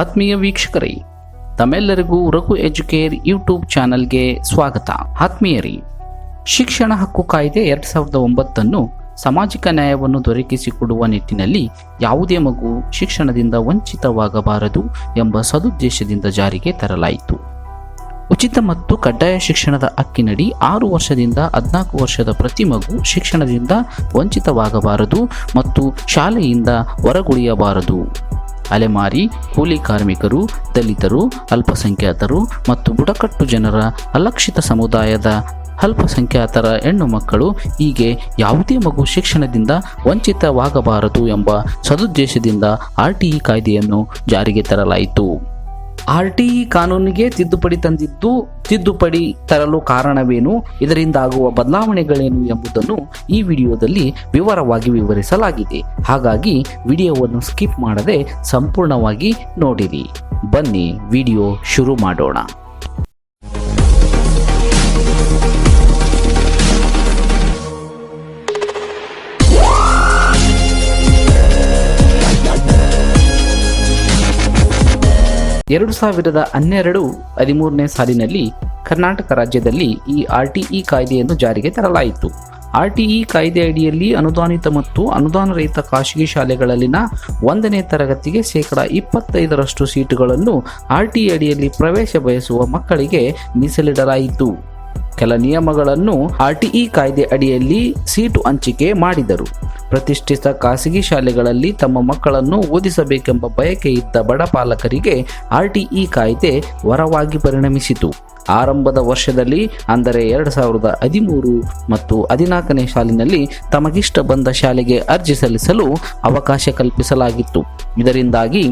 ಆತ್ಮೀಯ ವೀಕ್ಷಕರೇ, ತಮ್ಮೆಲ್ಲರಿಗೂ ರಘು ಎಜುಕೇರ್ ಯೂಟ್ಯೂಬ್ ಚಾನೆಲ್ಗೆ ಸ್ವಾಗತ. ಆತ್ಮೀಯರಿ, ಶಿಕ್ಷಣ ಹಕ್ಕು ಕಾಯ್ದೆ ಎರಡ್ ಸಾವಿರದ ಒಂಬತ್ತನ್ನು ಸಾಮಾಜಿಕ ನ್ಯಾಯವನ್ನು ದೊರಕಿಸಿಕೊಡುವ ನಿಟ್ಟಿನಲ್ಲಿ ಯಾವುದೇ ಮಗು ಶಿಕ್ಷಣದಿಂದ ವಂಚಿತವಾಗಬಾರದು ಎಂಬ ಸದುದ್ದೇಶದಿಂದ ಜಾರಿಗೆ ತರಲಾಯಿತು. ಉಚಿತ ಮತ್ತು ಕಡ್ಡಾಯ ಶಿಕ್ಷಣದ ಹಕ್ಕಿನಡಿ ಆರು ವರ್ಷದಿಂದ ಹದಿನಾಲ್ಕು ವರ್ಷದ ಪ್ರತಿ ಮಗು ಶಿಕ್ಷಣದಿಂದ ವಂಚಿತವಾಗಬಾರದು ಮತ್ತು ಶಾಲೆಯಿಂದ ಹೊರಗುಳಿಯಬಾರದು. ಅಲೆಮಾರಿ, ಕೂಲಿ ಕಾರ್ಮಿಕರು, ದಲಿತರು, ಅಲ್ಪಸಂಖ್ಯಾತರು ಮತ್ತು ಬುಡಕಟ್ಟು ಜನರ ಅಲಕ್ಷಿತ ಸಮುದಾಯದ ಅಲ್ಪಸಂಖ್ಯಾತರ ಹೆಣ್ಣು ಮಕ್ಕಳು ಹೀಗೆ ಯಾವುದೇ ಮಗು ಶಿಕ್ಷಣದಿಂದ ವಂಚಿತವಾಗಬಾರದು ಎಂಬ ಸದುದ್ದೇಶದಿಂದ ಆರ್ ಟಿ ಇ ಕಾಯ್ದೆಯನ್ನು ಜಾರಿಗೆ ತರಲಾಯಿತು. ಆರ್ ಟಿ ಇ ಕಾನೂನಿಗೆ ತಿದ್ದುಪಡಿ ತಂದಿದ್ದು ತಿದ್ದುಪಡಿ ತರಲು ಕಾರಣವೇನು? ಇದರಿಂದ ಆಗುವ ಬದಲಾವಣೆಗಳೇನು ಎಂಬುದನ್ನು ಈ ವಿಡಿಯೋದಲ್ಲಿ ವಿವರವಾಗಿ ವಿವರಿಸಲಾಗಿದೆ. ಹಾಗಾಗಿ ವಿಡಿಯೋವನ್ನು ಸ್ಕಿಪ್ ಮಾಡದೆ ಸಂಪೂರ್ಣವಾಗಿ ನೋಡಿರಿ. ಬನ್ನಿ ವಿಡಿಯೋ ಶುರು ಮಾಡೋಣ. ಎರಡು ಸಾವಿರದ ಹನ್ನೆರಡು ಹದಿಮೂರನೇ ಸಾಲಿನಲ್ಲಿ ಕರ್ನಾಟಕ ರಾಜ್ಯದಲ್ಲಿ ಈ ಆರ್ ಟಿ ಇ ಕಾಯ್ದೆಯನ್ನು ಜಾರಿಗೆ ತರಲಾಯಿತು. ಆರ್ ಟಿ ಇ ಕಾಯ್ದೆ ಅಡಿಯಲ್ಲಿ ಅನುದಾನಿತ ಮತ್ತು ಅನುದಾನ ರಹಿತ ಖಾಸಗಿ ಶಾಲೆಗಳಲ್ಲಿನ ಒಂದನೇ ತರಗತಿಗೆ ಶೇಕಡ ಇಪ್ಪತ್ತೈದರಷ್ಟು ಸೀಟುಗಳನ್ನು ಆರ್ ಟಿ ಅಡಿಯಲ್ಲಿ ಪ್ರವೇಶ ಬಯಸುವ ಮಕ್ಕಳಿಗೆ ಮೀಸಲಿಡಲಾಯಿತು. ಕೆಲ ನಿಯಮಗಳನ್ನು ಆರ್ ಟಿ ಇ ಕಾಯ್ದೆ ಅಡಿಯಲ್ಲಿ ಸೀಟು ಹಂಚಿಕೆ ಮಾಡಿದರು. ಪ್ರತಿಷ್ಠಿತ ಖಾಸಗಿ ಶಾಲೆಗಳಲ್ಲಿ ತಮ್ಮ ಮಕ್ಕಳನ್ನು ಓದಿಸಬೇಕೆಂಬ ಬಯಕೆ ಇದ್ದ ಬಡ ಪಾಲಕರಿಗೆ ಆರ್ಟಿಇ ಕಾಯ್ದೆ ವರವಾಗಿ ಪರಿಣಮಿಸಿತು. ಆರಂಭದ ವರ್ಷದಲ್ಲಿ, ಅಂದರೆ ಎರಡು ಸಾವಿರದ ಹದಿಮೂರು ಮತ್ತು ಹದಿನಾಲ್ಕನೇ ಸಾಲಿನಲ್ಲಿ ತಮಗಿಷ್ಟ ಬಂದ ಶಾಲೆಗೆ ಅರ್ಜಿ ಸಲ್ಲಿಸಲು ಅವಕಾಶ ಕಲ್ಪಿಸಲಾಗಿತ್ತು. ಇದರಿಂದಾಗಿ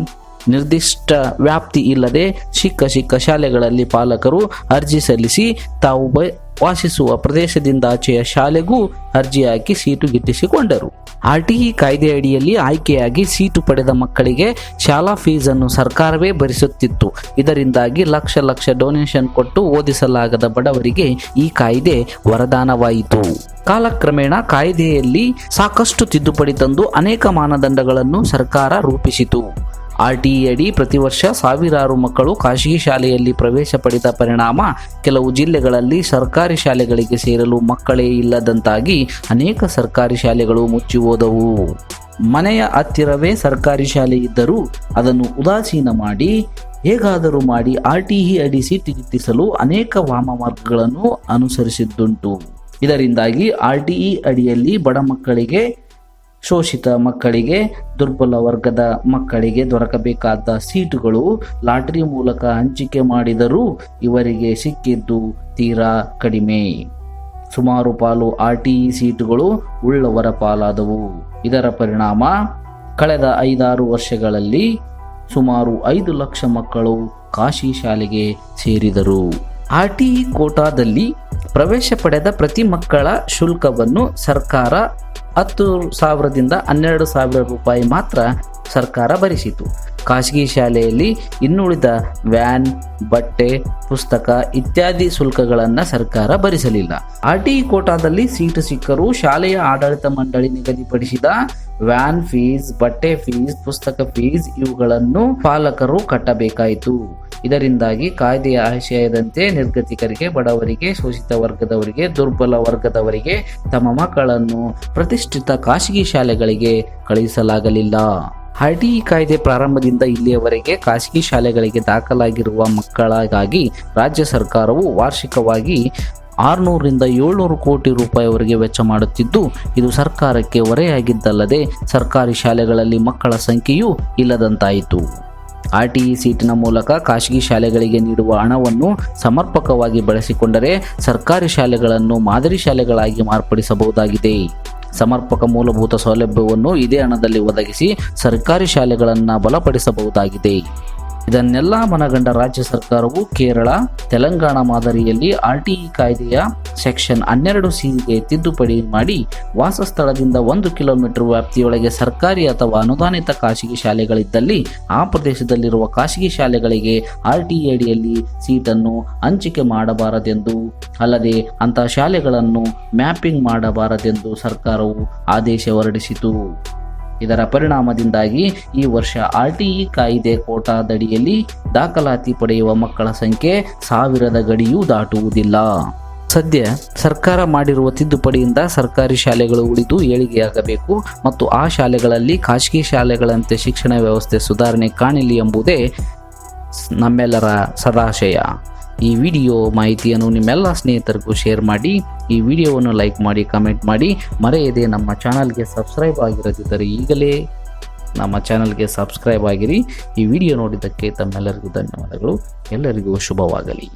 ನಿರ್ದಿಷ್ಟ ವ್ಯಾಪ್ತಿ ಇಲ್ಲದೆ ಚಿಕ್ಕ ಚಿಕ್ಕ ಶಾಲೆಗಳಲ್ಲಿ ಪಾಲಕರು ಅರ್ಜಿ ಸಲ್ಲಿಸಿ ತಾವು ಬ ವಾಸಿಸುವ ಪ್ರದೇಶದಿಂದಾಚೆಯ ಶಾಲೆಗೂ ಅರ್ಜಿ ಹಾಕಿ ಸೀಟು ಗಿಟ್ಟಿಸಿಕೊಂಡರು. ಆರ್ಟಿಇ ಕಾಯ್ದೆ ಅಡಿಯಲ್ಲಿ ಆಯ್ಕೆಯಾಗಿ ಸೀಟು ಪಡೆದ ಮಕ್ಕಳಿಗೆ ಶಾಲಾ ಫೀಸನ್ನು ಸರ್ಕಾರವೇ ಭರಿಸುತ್ತಿತ್ತು. ಇದರಿಂದಾಗಿ ಲಕ್ಷ ಲಕ್ಷ ಡೊನೇಷನ್ ಕೊಟ್ಟು ಓದಿಸಲಾಗದ ಬಡವರಿಗೆ ಈ ಕಾಯ್ದೆ ವರದಾನವಾಯಿತು. ಕಾಲಕ್ರಮೇಣ ಕಾಯ್ದೆಯಲ್ಲಿ ಸಾಕಷ್ಟು ತಿದ್ದುಪಡಿ ತಂದು ಅನೇಕ ಮಾನದಂಡಗಳನ್ನು ಸರ್ಕಾರ ರೂಪಿಸಿತು. ಆರ್ ಟಿ ಅಡಿ ಪ್ರತಿ ವರ್ಷ ಸಾವಿರಾರು ಮಕ್ಕಳು ಖಾಸಗಿ ಶಾಲೆಯಲ್ಲಿ ಪ್ರವೇಶ ಪಡೆದ ಪರಿಣಾಮ ಕೆಲವು ಜಿಲ್ಲೆಗಳಲ್ಲಿ ಸರ್ಕಾರಿ ಶಾಲೆಗಳಿಗೆ ಸೇರಲು ಮಕ್ಕಳೇ ಇಲ್ಲದಂತಾಗಿ ಅನೇಕ ಸರ್ಕಾರಿ ಶಾಲೆಗಳು ಮುಚ್ಚಿ ಹೋದವು ಮನೆಯ ಹತ್ತಿರವೇ ಸರ್ಕಾರಿ ಶಾಲೆ ಇದ್ದರೂ ಅದನ್ನು ಉದಾಸೀನ ಮಾಡಿ, ಹೇಗಾದರೂ ಮಾಡಿ ಆರ್ ಟಿ ಇ ಅಡಿ ಸೀಟು ಗಿಟ್ಟಿಸಲು ಅನೇಕ ವಾಮ ಮಾರ್ಗಗಳನ್ನು ಅನುಸರಿಸಿದ್ದುಂಟು. ಇದರಿಂದಾಗಿ ಆರ್ ಟಿ ಇ ಅಡಿಯಲ್ಲಿ ಬಡ ಮಕ್ಕಳಿಗೆ ಶೋಷಿತ ಮಕ್ಕಳಿಗೆ, ದುರ್ಬಲ ವರ್ಗದ ಮಕ್ಕಳಿಗೆ ದೊರಕಬೇಕಾದ ಸೀಟುಗಳು ಲಾಟರಿ ಮೂಲಕ ಹಂಚಿಕೆ ಮಾಡಿದರೂ ಇವರಿಗೆ ಸಿಕ್ಕಿದ್ದು ತೀರಾ ಕಡಿಮೆ. ಸುಮಾರು ಪಾಲು ಆರ್ ಟಿ ಸೀಟುಗಳು ಉಳ್ಳವರ ಪಾಲಾದವು. ಇದರ ಪರಿಣಾಮ ಕಳೆದ ಐದಾರು ವರ್ಷಗಳಲ್ಲಿ ಸುಮಾರು ಐದು ಲಕ್ಷ ಮಕ್ಕಳು ಕಾಶಿ ಶಾಲೆಗೆ ಸೇರಿದರು. ಆರ್ ಟಿ ಕೋಟಾದಲ್ಲಿ ಪ್ರವೇಶ ಪಡೆದ ಪ್ರತಿ ಮಕ್ಕಳ ಶುಲ್ಕವನ್ನು ಸರ್ಕಾರ ಹತ್ತು ಸಾವಿರದಿಂದ ಹನ್ನೆರಡು ಸಾವಿರ ರೂಪಾಯಿ ಮಾತ್ರ ಸರ್ಕಾರ ಭರಿಸಿತು. ಖಾಸಗಿ ಶಾಲೆಯಲ್ಲಿ ಇನ್ನುಳಿದ ವ್ಯಾನ್, ಬಟ್ಟೆ, ಪುಸ್ತಕ ಇತ್ಯಾದಿ ಶುಲ್ಕಗಳನ್ನು ಸರ್ಕಾರ ಭರಿಸಲಿಲ್ಲ. ಆರ್ ಟಿ ಕೋಟಾದಲ್ಲಿ ಸೀಟು ಸಿಕ್ಕರೂ ಶಾಲೆಯ ಆಡಳಿತ ಮಂಡಳಿ ನಿಗದಿಪಡಿಸಿದ ವ್ಯಾನ್ ಫೀಸ್, ಬಟ್ಟೆ ಫೀಸ್, ಪುಸ್ತಕ ಫೀಸ್ ಇವುಗಳನ್ನು ಪಾಲಕರು ಕಟ್ಟಬೇಕಾಯಿತು. ಇದರಿಂದಾಗಿ ಕಾಯ್ದೆಯ ಆಶಯದಂತೆ ನಿರ್ಗತಿಕರಿಗೆ, ಬಡವರಿಗೆ, ಶೋಷಿತ ವರ್ಗದವರಿಗೆ, ದುರ್ಬಲ ವರ್ಗದವರಿಗೆ ತಮ್ಮ ಮಕ್ಕಳನ್ನು ಪ್ರತಿಷ್ಠಿತ ಖಾಸಗಿ ಶಾಲೆಗಳಿಗೆ ಕಳುಹಿಸಲಾಗಲಿಲ್ಲ. ಇ ಕಾಯ್ದೆ ಪ್ರಾರಂಭದಿಂದ ಇಲ್ಲಿಯವರೆಗೆ ಖಾಸಗಿ ಶಾಲೆಗಳಿಗೆ ದಾಖಲಾಗಿರುವ ಮಕ್ಕಳಿಗಾಗಿ ರಾಜ್ಯ ಸರ್ಕಾರವು ವಾರ್ಷಿಕವಾಗಿ ಆರುನೂರರಿಂದ ಏಳ್ನೂರು ಕೋಟಿ ರೂಪಾಯಿವರೆಗೆ ವೆಚ್ಚ ಮಾಡುತ್ತಿದ್ದು, ಇದು ಸರ್ಕಾರಕ್ಕೆ ಹೊರೆಯಾಗಿದ್ದಲ್ಲದೆ ಸರ್ಕಾರಿ ಶಾಲೆಗಳಲ್ಲಿ ಮಕ್ಕಳ ಸಂಖ್ಯೆಯೂ ಇಲ್ಲದಂತಾಯಿತು. ಆರ್ ಟಿ ಇ ಸೀಟಿನ ಮೂಲಕ ಖಾಸಗಿ ಶಾಲೆಗಳಿಗೆ ನೀಡುವ ಹಣವನ್ನು ಸಮರ್ಪಕವಾಗಿ ಬಳಸಿಕೊಂಡರೆ ಸರ್ಕಾರಿ ಶಾಲೆಗಳನ್ನು ಮಾದರಿ ಶಾಲೆಗಳಾಗಿ ಮಾರ್ಪಡಿಸಬಹುದಾಗಿದೆ. ಸಮರ್ಪಕ ಮೂಲಭೂತ ಸೌಲಭ್ಯವನ್ನು ಇದೇ ಹಣದಲ್ಲಿ ಒದಗಿಸಿ ಸರ್ಕಾರಿ ಶಾಲೆಗಳನ್ನು ಬಲಪಡಿಸಬಹುದಾಗಿದೆ. ಇದನ್ನೆಲ್ಲ ಮನಗಂಡ ರಾಜ್ಯ ಸರ್ಕಾರವು ಕೇರಳ, ತೆಲಂಗಾಣ ಮಾದರಿಯಲ್ಲಿ ಆರ್ಟಿಇ ಕಾಯ್ದೆಯ ಸೆಕ್ಷನ್ ಹನ್ನೆರಡು ಸಿಗೆ ತಿದ್ದುಪಡಿ ಮಾಡಿ ವಾಸಸ್ಥಳದಿಂದ ಒಂದು ಕಿಲೋಮೀಟರ್ ವ್ಯಾಪ್ತಿಯೊಳಗೆ ಸರ್ಕಾರಿ ಅಥವಾ ಅನುದಾನಿತ ಖಾಸಗಿ ಶಾಲೆಗಳಿದ್ದಲ್ಲಿ ಆ ಪ್ರದೇಶದಲ್ಲಿರುವ ಖಾಸಗಿ ಶಾಲೆಗಳಿಗೆ ಆರ್ಟಿಇ ಅಡಿಯಲ್ಲಿ ಸೀಟನ್ನು ಹಂಚಿಕೆ ಮಾಡಬಾರದೆಂದು, ಅಲ್ಲದೆ ಅಂತಹ ಶಾಲೆಗಳನ್ನು ಮ್ಯಾಪಿಂಗ್ ಮಾಡಬಾರದೆಂದು ಸರ್ಕಾರವು ಆದೇಶ ಹೊರಡಿಸಿತು. ಇದರ ಪರಿಣಾಮದಿಂದಾಗಿ ಈ ವರ್ಷ ಆರ್ಟಿಇ ಕಾಯ್ದೆ ಕೋಟಾದಡಿಯಲ್ಲಿ ದಾಖಲಾತಿ ಪಡೆಯುವ ಮಕ್ಕಳ ಸಂಖ್ಯೆ ಸಾವಿರದ ಗಡಿಯೂ ದಾಟುವುದಿಲ್ಲ. ಸದ್ಯ ಸರ್ಕಾರ ಮಾಡಿರುವ ತಿದ್ದುಪಡಿಯಿಂದ ಸರ್ಕಾರಿ ಶಾಲೆಗಳು ಉಳಿದು ಏಳಿಗೆಯಾಗಬೇಕು ಮತ್ತು ಆ ಶಾಲೆಗಳಲ್ಲಿ ಖಾಸಗಿ ಶಾಲೆಗಳಂತೆ ಶಿಕ್ಷಣ ವ್ಯವಸ್ಥೆ ಸುಧಾರಣೆ ಕಾಣಲಿ ಎಂಬುದೇ ನಮ್ಮೆಲ್ಲರ ಸದಾಶಯ. ಈ ವಿಡಿಯೋ ಮಾಹಿತಿಯನ್ನು ನಿಮ್ಮೆಲ್ಲ ಸ್ನೇಹಿತರಿಗೂ ಶೇರ್ ಮಾಡಿ, ಈ ವಿಡಿಯೋವನ್ನು ಲೈಕ್ ಮಾಡಿ, ಕಮೆಂಟ್ ಮಾಡಿ. ಮರೆಯದೆ ನಮ್ಮ ಚಾನಲ್ಗೆ ಸಬ್ಸ್ಕ್ರೈಬ್ ಆಗಿರದಿದ್ದರೆ ಈಗಲೇ ನಮ್ಮ ಚಾನಲ್ಗೆ ಸಬ್ಸ್ಕ್ರೈಬ್ ಆಗಿರಿ. ಈ ವಿಡಿಯೋ ನೋಡಿದ್ದಕ್ಕೆ ತಮ್ಮೆಲ್ಲರಿಗೂ ಧನ್ಯವಾದಗಳು. ಎಲ್ಲರಿಗೂ ಶುಭವಾಗಲಿ.